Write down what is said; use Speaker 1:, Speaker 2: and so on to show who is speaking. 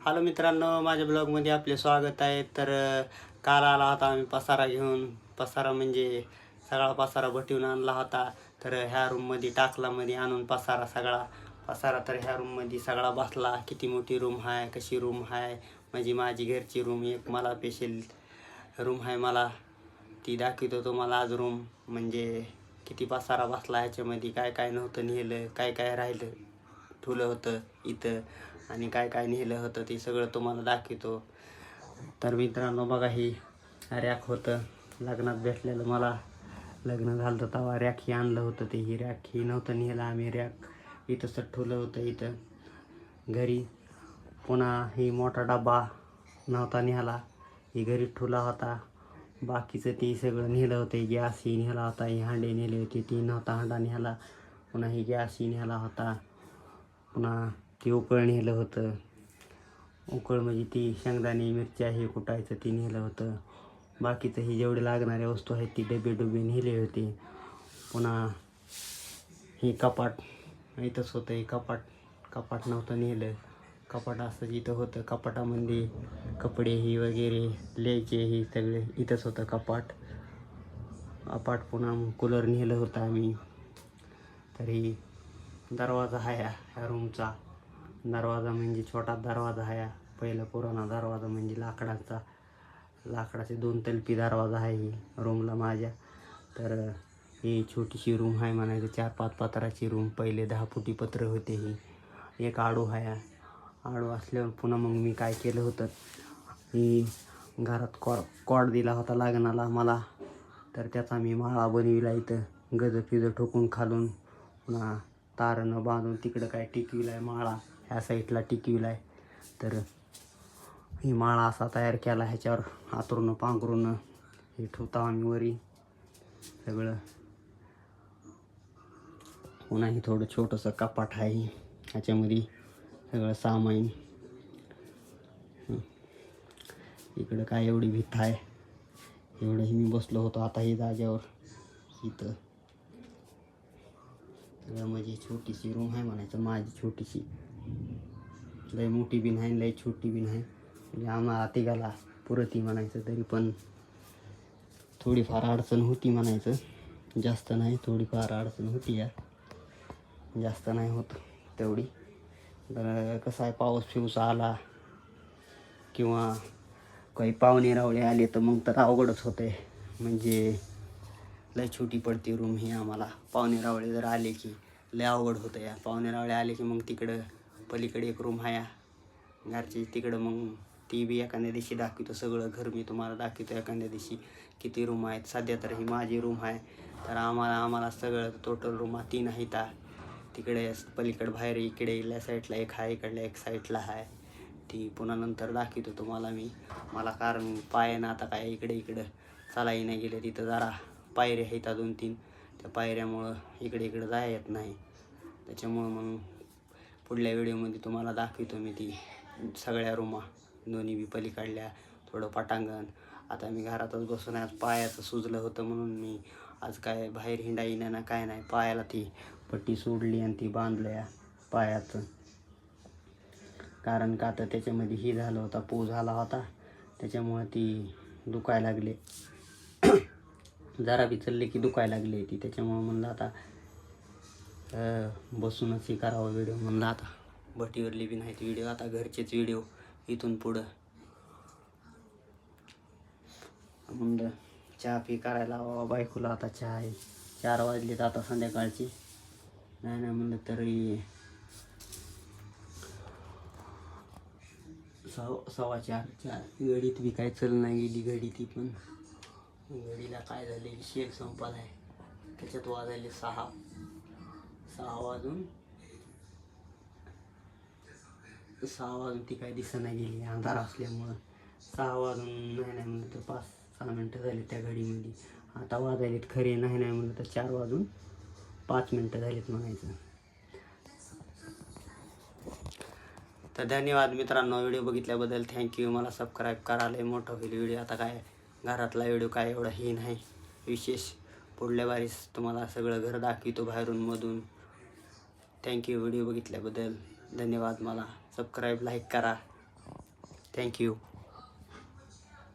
Speaker 1: Hello मित्रांनो माझ्या ब्लॉगमध्ये आपले स्वागत आहे. तर काल आला होता आम्ही पसारा घेऊन. पसारा म्हणजे सगळा पसारा भटवून आणला होता. तर ह्या रूममध्ये टाकलामध्ये आणून पसारा सगळा. पसारा तर ह्या रूममध्ये सगळा बसला. किती मोठी रूम आहे कशी रूम आहे म्हणजे माझी घरची रूम एक मला स्पेशल रूम आहे मला. ती दाखवतो तुम्हाला आज रूम म्हणजे किती पसारा बसला ह्याच्यामध्ये काय काय नव्हतं नेलं काय काय राहिलं. ठुलं होतं इथं आणि काय काय नेलं होतं ते सगळं तुम्हाला दाखवतो. तर मित्रांनो बघा ही रॅक होतं. लग्नात भेटलेलं मला लग्न झालं होतं तेव्हा रॅक ही आणलं होतं ते. ही रॅक ही नव्हतं नेलं आम्ही. रॅक इथंच ठुलं होतं इथं. घरी पुन्हा ही मोठा डबा नव्हता नेला. ही घरी ठुला होता. बाकीचं ते सगळं नेलं होतं. गॅस ही नेला होता. ही हांडे नेले होते. ती नव्हता हांडा नेला. पुन्हा ही गॅस ही नेला होता. पुन्हा ते उकळ नेलं होतं. उकळ म्हणजे ती शेंगदाणे मिरची आहे कुटायचं ते नेलं होतं. बाकीचं ही जेवढे लागणाऱ्या वस्तू आहेत ती डबे डुबे नेले होते. पुन्हा ही कपाट इथंच होतं हे कपाट. कपाट नव्हतं नेलं. कपाट असं इथं होतं कपाटामध्ये कपडे ही वगैरे लिहायचे हे सगळे इथंच होतं कपाट. कपाट पुन्हा कूलर नेलं होतं आम्ही. तरी दरवाजा आहे ह्या रूमचा दरवाजा म्हणजे छोटा दरवाजा आहे पहिला पुराणा दरवाजा म्हणजे लाकडाचा. लाकडाचे दोन तलपी दरवाजा आहे ही रूमला माझ्या. तर ही छोटीशी रूम आहे म्हणायचं चार पाच पत्राची रूम पहिले दहा फुटी पत्र होते ही. एक आडू आहे आडू असल्यावर पुन्हा मग मी काय केलं होतं? ही घरात कॉ कॉड दिला होता लग्नाला मला. तर त्याचा मी माळा बनविला इथं. गज फिजं ठोकून खालून पुन्हा तारणं बांधून तिकडं काय टिकविला आहे माळा ह्या साईडला टिकविला आहे तर ही माळा असा तयार केला ह्याच्यावर आतरून पांघरून हे ठेवतो आम्ही वरी. सगळं. पुन्हाही थोडं छोटंसं कपाट आहे ह्याच्यामध्ये सगळं सामान. इकडं काय एवढी भीत आहे? एवढंही मी बसलो होतो आता ही जागेवर. इथं. सगळं माझी छोटीशी रूम आहे म्हणायचं माझी छोटीशी. लय मोठी बी नाही लय छोटी बी नाही म्हणजे आम्हाला तिघाला पुरती म्हणायचं तरी पण थोडीफार अडचण होती म्हणायचं. जास्त नाही थोडीफार अडचण होती या जास्त नाही होत तेवढी. तर कसं आहे पाऊस फिऊस आला किंवा काही पाहुणे रावळे आले तर मग तर अवघडच होते म्हणजे लय छोटी पडते रूम ही आम्हाला. पाहुणे रावळे जर आले की लय अवघड होतं या. पाहुणे रावळे आले की मग तिकडं पलीकडे एक रूम आहे घरची तिकडं मग ती बी एखाद्या दिवशी दाखवतो. सगळं घर मी तुम्हाला दाखवतो एखाद्या दिवशी किती रूम आहेत. सध्या तर ही माझी रूम आहे तर आम्हाला आम्हाला सगळं टोटल रूम तीन आहेत तिकडे पलीकडे बाहेर इकडे इल्या साईडला एक आहे इकडल्या एक साईडला आहे ती पुन्हा नंतर दाखवतो तुम्हाला मी. मला कारण पायानं आता काय इकडे इकडं. चालाही नाही गेलं तिथं जरा. पायऱ्या आहेत दोन तीन. त्या पायऱ्यामुळं इकडे इकडं जाया येत नाही. त्याच्यामुळं मग पुढल्या व्हिडिओमध्ये तुम्हाला दाखवितो मी ती सगळ्या रूमा दोन्ही बी पलीकडल्या थोडं पटांगण. आता मी घरातच बसून आज पायाचं सुजलं होतं म्हणून मी आज काय बाहेर हिंडा येणं ना काय नाही पायाला ती पट्टी सोडली आणि ती बांधल्या पायाचं. कारण का आता त्याच्यामध्ये ही झालं होता पू झाला होता. त्याच्यामुळं ती दुखायला लागले. जरा बी की दुखायला लागली ती त्याच्यामुळं म्हणलं आता बसूनच हे करावं व्हिडिओ म्हणलं आता. भटीवरली बी नाहीत व्हिडिओ आता घरचेच व्हिडिओ इथून पुढं. म्हणलं चहा पी करायला हवा बायकोला आता चहा. आहे चार वाजलेत आता संध्याकाळची. नाही नाही म्हणलं तरी. सव सव्वा चार चार. गडीत बी काय चल नाही गेली घडी ती पण. घडीला काय झाले शेर संपाला आहे. त्याच्यात वाजायले सहा. सहा वाजून सहा वाजून ती काय दिसत नाही गेली. अंधार असल्यामुळं सहा वाजून नाही नाही म्हणलं तर पाच सहा मिनटं झाली त्या घडीमध्ये. आता वाजायलेत खरे नाही नाही म्हणलं तर चार वाजून पाच मिनटं झालीत म्हणायचं. तर धन्यवाद मित्रांनो. व्हिडिओ बघितल्याबद्दल थँक्यू. मला सबस्क्राईब करायला मोठं होईल व्हिडिओ. आता काय घरातला व्हिडिओ काय एवढा हे नाही. विशेष पुढल्या बारीस तुम्हाला सगळं घर दाखवितो बाहेरून मधून. थँक्यू व्हिडिओ बघितल्याबद्दल. धन्यवाद मला. सबस्क्राईब लाईक करा. थँक्यू